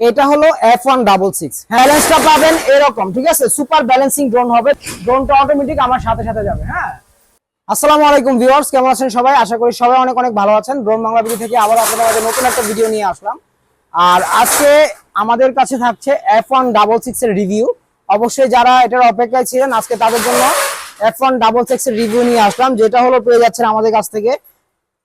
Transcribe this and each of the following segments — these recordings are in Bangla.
এটা হলো এফ ওয়ান ডাবল সিক্স ব্যালেন্সটা পাবেন এরকম, ঠিক আছে? সুপার ব্যালেন্সিং ড্রোন হবে। ড্রোনটা অটোমেটিক আমার সাথে সাথে যাবে হ্যাঁ? আসসালামু আলাইকুম ভিউয়ার্স কেমন আছেন সবাই? আশা করি সবাই অনেক অনেক ভালো আছেন। ড্রোন বাংলা ভিডিও থেকে আবার আপনাদের নতুন একটা ভিডিও নিয়ে আসলাম। আর আজকে আমাদের কাছে থাকছে এফ ওয়ান ডাবল সিক্স এর রিভিউ অবশ্যই যারা এটার অপেক্ষায় ছিলেন, আজকে তাদের জন্য এফ ওয়ান ডাবল সিক্স এর রিভিউ নিয়ে আসলাম, যেটা হলো পেয়ে যাচ্ছেন আমাদের কাছ থেকে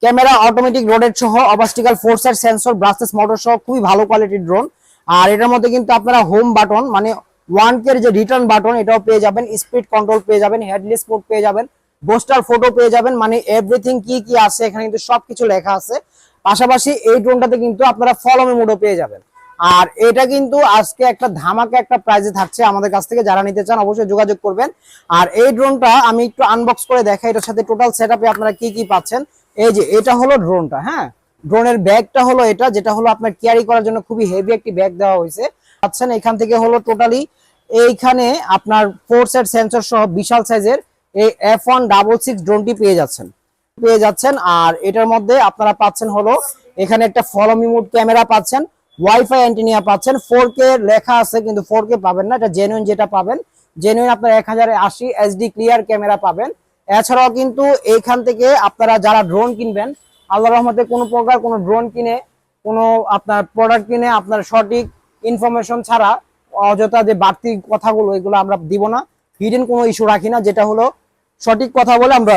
ক্যামেরা অটোমেটিক রোডের সহ অবাস্টিক্যাল ফোর্সার সেন্সর ব্রাসলেস মোটর সহ, খুবই ভালো কোয়ালিটির ড্রোন আর এটার মধ্যে কিন্তু আপনারা হোম বাটন মানে ওয়ান কের যে রিটার্ন বাটন এটাও পেয়ে যাবেন স্পিড কন্ট্রোল পেয়ে যাবেন হেডলেস মোড পেয়ে যাবেন বোস্টার ফটো পেয়ে যাবেন মানে এভরিথিং কি কি আছে, এখানে কিন্তু সবকিছু লেখা আছে। পাশাপাশি এই ড্রোনটাতে কিন্তু আপনারা ফলোমে মোডও পেয়ে যাবেন। আর এটা কিন্তু আজকে একটা ধামাকা একটা প্রাইজে থাকছে আমাদের কাছ থেকে, যারা নিতে চান অবশ্যই যোগাযোগ করবেন। আর এই ড্রোনটা আমি একটু আনবক্স করে দেখাই, এটার সাথে টোটাল সেট আপনারা কি কি পাচ্ছেন। এই যে, এটা হলো ড্রোনটা হ্যাঁ? ড্রোনের ব্যাগটা হলো এটা, যেটা হলো আপনার ক্যারি করার জন্য খুবই হেভি একটি ব্যাগ দেওয়া হয়েছে। পাচ্ছেন, এখান থেকে হলো টোটালি এইখানে আপনার ফোর সেট সেন্সর সহ বিশাল সাইজের এই এফ ওয়ান ডাবল সিক্স ড্রোনটি পেয়ে যাচ্ছেন। পেয়ে যাচ্ছেন, আর এটার মধ্যে আপনারা পাচ্ছেন হলো, এখানে একটা ফলো মোড ক্যামেরা পাচ্ছেন ওয়াইফাই অ্যান্টিনিয়া পাচ্ছেন ফোর কে লেখা আছে, কিন্তু ফোর কে পাবেন না, এটা জেনুইন যেটা পাবেন জেনুইন আপনার এক হাজার আশি এইচডি ক্লিয়ার ক্যামেরা পাবেন। এছাড়াও কিন্তু এইখান থেকে আপনারা যারা ড্রোন কিনবেন আল্লাহ রহমতে কোনো প্রকার কোনো ড্রোন কিনে, কোনো আপনার প্রোডাক্ট কিনে, আপনার সঠিক ইনফরমেশন ছাড়া অযথা যে বাড়তি কথাগুলো, এগুলো আমরা দিব না। হিডেন কোনো ইস্যু রাখি না, যেটা হলো সঠিক কথা বলে আমরা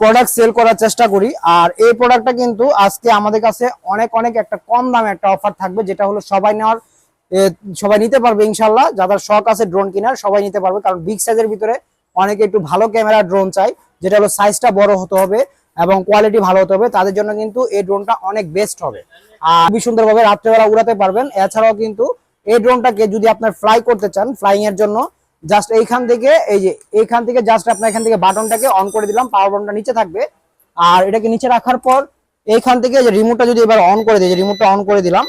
প্রোডাক্ট সেল করার চেষ্টা করি। আর এই প্রোডাক্টটা কিন্তু আজকে আমাদের কাছে অনেক অনেক একটা কম দামে একটা অফার থাকবে, যেটা হলো সবাই নেওয়ার সবাই নিতে পারবে ইনশাল্লাহ যাদের শখ আছে ড্রোন কেনার, সবাই নিতে পারবে। কারণ বিগ সাইজের ভিতরে অনেকে একটু ভালো ক্যামেরা ড্রোন চাই যেটা হলো সাইজটা বড় হতে হবে। এবং কোয়ালিটি ভালো হতে হবে, তাদের জন্য কিন্তু এই ড্রোনটা অনেক বেস্ট হবে। আর খুবই সুন্দরভাবে রাত্রেবেলা উড়াতে পারবেন। এছাড়াও কিন্তু এই ড্রোনটাকে যদি আপনার ফ্লাই করতে চান ফ্লাইং এর জন্য জাস্ট এইখান থেকে, এই যে এইখান থেকে জাস্ট আপনার এখান থেকে বাটনটাকে অন করে দিলাম পাওয়ার বাটনটা নিচে থাকবে। আর এটাকে নিচে রাখার পর, এইখান থেকে যে রিমোটটা যদি এবার অন করে দিই রিমোটটা অন করে দিলাম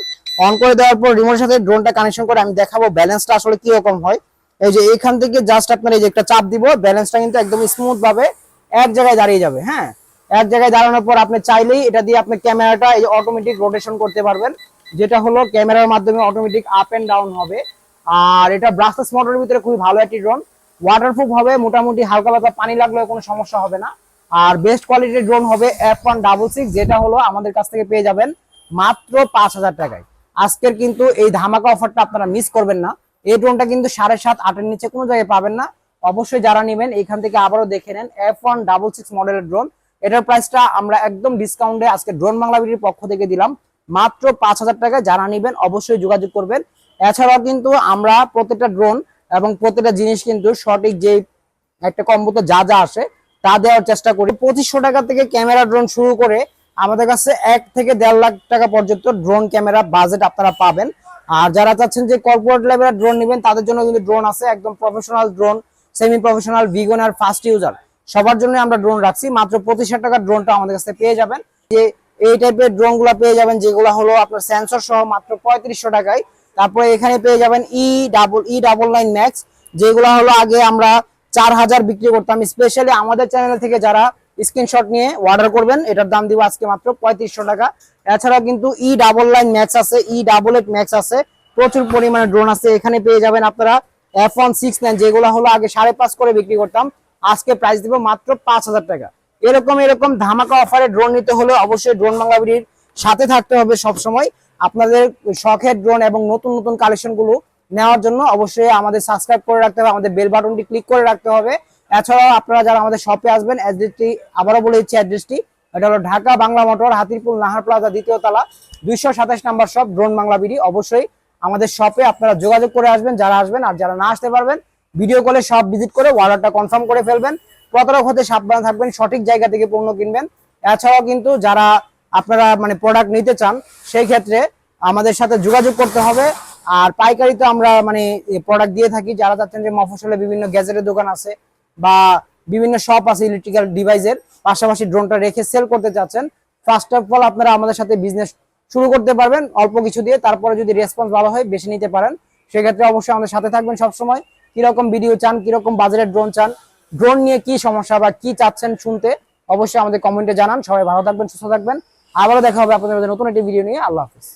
অন করে দেওয়ার পর রিমোটের সাথে ড্রোনটা কানেকশন করে আমি দেখাবো ব্যালেন্সটা আসলে কি রকম হয়। এই যে এইখান থেকে জাস্ট আপনার এই যে একটা চাপ দিব ব্যালেন্সটা কিন্তু একদম স্মুথ ভাবে এক জায়গায় দাঁড়িয়ে যাবে হ্যাঁ? এক জায়গায় দাঁড়ানোর পর আপনি চাইলেই এটা দিয়ে আপনি ক্যামেরাটা এই অটোমেটিক রোটেশন করতে পারবেন। যেটা হলো ক্যামেরার মাধ্যমে অটোমেটিক আপ এন্ড ডাউন হবে। আর এটা ব্রাসলেস মোটরের ভিতরে খুবই ভালো একটি ড্রোন ওয়াটারপ্রুফ হবে, মোটামুটি হালকা পাতলা পানি লাগলেও কোনো সমস্যা হবে না। আর বেস্ট কোয়ালিটির ড্রোন হবে এফ ওয়ান ডাবল সিক্স যেটা হলো আমাদের কাছ থেকে পেয়ে যাবেন মাত্র পাঁচ হাজার টাকায়। আজকের কিন্তু এই ধামাকা অফারটা আপনারা মিস করবেন না। এই ড্রোনটা কিন্তু সাড়ে সাত, আটের নিচে কোনো জায়গায় পাবেন না। অবশ্যই যারা নেবেন, এখান থেকে আবারও দেখে নেন এফ ওয়ান ডাবল সিক্স মডেলের ড্রোন এটার প্রাইসটা আমরা একদম ডিসকাউন্টে আজকে ড্রোন বাংলা বিডির পক্ষ থেকে দিলাম। মাত্র পাঁচ হাজার টাকা যারা নেবেন অবশ্যই যোগাযোগ করবেন। এছাড়াও কিন্তু আমরা প্রত্যেকটা ড্রোন এবং প্রত্যেকটা জিনিস কিন্তু সঠিক যে একটা কম্বোতে যা যা আসে, তা দেওয়ার চেষ্টা করি। পঁচিশশো টাকা থেকে ক্যামেরা ড্রোন শুরু করে আমাদের কাছে এক থেকে দেড় লাখ টাকা পর্যন্ত ড্রোন ক্যামেরা বাজেট আপনারা পাবেন। আর যারা চাচ্ছেন যে কর্পোরেট লেভেলের ড্রোন নেবেন, তাদের জন্য কিন্তু ড্রোন আছে। একদম প্রফেশনাল ড্রোন সেমি প্রফেশনাল ভিগন আর ফাস্ট ইউজার সবার জন্য আমরা ড্রোন রাখছি। মাত্র পঁচিশ হাজার টাকার ড্রোনটা আমাদের কাছে পেয়ে যাবেন। যে এই টাইপের ড্রোন পেয়ে যাবেন, যেগুলো হলো আপনার সেন্সর সহ মাত্র পঁয়ত্রিশশো টাকায়। তারপরে এখানে পেয়ে যাবেন E double E double nine max যেগুলো হলো আগে আমরা চার হাজার বিক্রি করতাম। স্পেশালি আমাদের চ্যানেল থেকে যারা স্ক্রিনশট নিয়ে অর্ডার করবেন, এটার দাম দিব আজকে মাত্র পঁয়ত্রিশশো টাকা। এছাড়া কিন্তু ই ডাবল লাইন ম্যাক্স আছে ই ডাবল এইট ম্যাক্স আছে। প্রচুর পরিমাণে ড্রোন আছে। এখানে পেয়ে যাবেন আপনারা এফ ওয়ান সিক্স নাইন যেগুলো হলো আগে সাড়ে পাঁচ করে বিক্রি করতাম। আজকে প্রাইস দিব মাত্র পাঁচ হাজার টাকা। এরকম এরকম ধামাকা অফারে ড্রোন নিতে হলে অবশ্যই ড্রোন বাংলাবিড়ির সাথে থাকতে হবে সব সময় আপনাদের শখের ড্রোন এবং নতুন নতুন কালেকশনগুলো নেওয়ার জন্য অবশ্যই আমাদের সাবস্ক্রাইব করে রাখতে হবে, আমাদের বেল বাটনটি ক্লিক করে রাখতে হবে। এছাড়াও আপনারা যারা আমাদের শপে আসবেন অ্যাড্রেসটি আবারও বলে দিচ্ছি অ্যাড্রেসটি এটা হলো ঢাকা বাংলা মোটর, হাতিরপুল, নাহার প্লাজা, দ্বিতীয় তলা, দুইশো সাতাশ number shop drone Bangla BD. অবশ্যই আমাদের শপে আপনারা যোগাযোগ করে আসবেন, যারা আসবেন আর যারা না আসতে পারবেন ভিডিও কলে সব ভিজিট করে অর্ডারটা কনফার্ম করে ফেলবেন। প্রতারক হতে সাবধান থাকবেন, সঠিক জায়গা থেকে পণ্য কিনবেন। এছাড়াও কিন্তু যারা আপনারা মানে প্রোডাক্ট নিতে চান, সেই ক্ষেত্রে আমাদের সাথে যোগাযোগ করতে হবে। আর পাইকারি তো আমরা মানে প্রোডাক্ট দিয়ে থাকি। যারা চাচ্ছেন যে মফসলে বিভিন্ন গ্যাজেটের দোকান আছে বা বিভিন্ন শপ আছে ইলেকট্রিক্যাল ডিভাইসের পাশাপাশি ড্রোনটা রেখে সেল করতে চাচ্ছেন ফার্স্ট অফ অল আপনারা আমাদের সাথে বিজনেস শুরু করতে পারবেন। অল্প কিছু দিয়ে, তারপরে যদি রেসপন্স ভালো হয় বেশি নিতে পারেন। সেক্ষেত্রে অবশ্যই আমাদের সাথে থাকবেন সবসময়। কীরকম ভিডিও চান, কীরকম বাজারের ড্রোন চান ড্রোন নিয়ে কি সমস্যা বা কি চাচ্ছেন শুনতে অবশ্যই আমাদের কমেন্টে জানান। সবাই ভালো থাকবেন, সুস্থ থাকবেন। আবারও দেখা হবে আপনাদের নতুন একটি ভিডিও নিয়ে। আল্লাহ হাফিজ।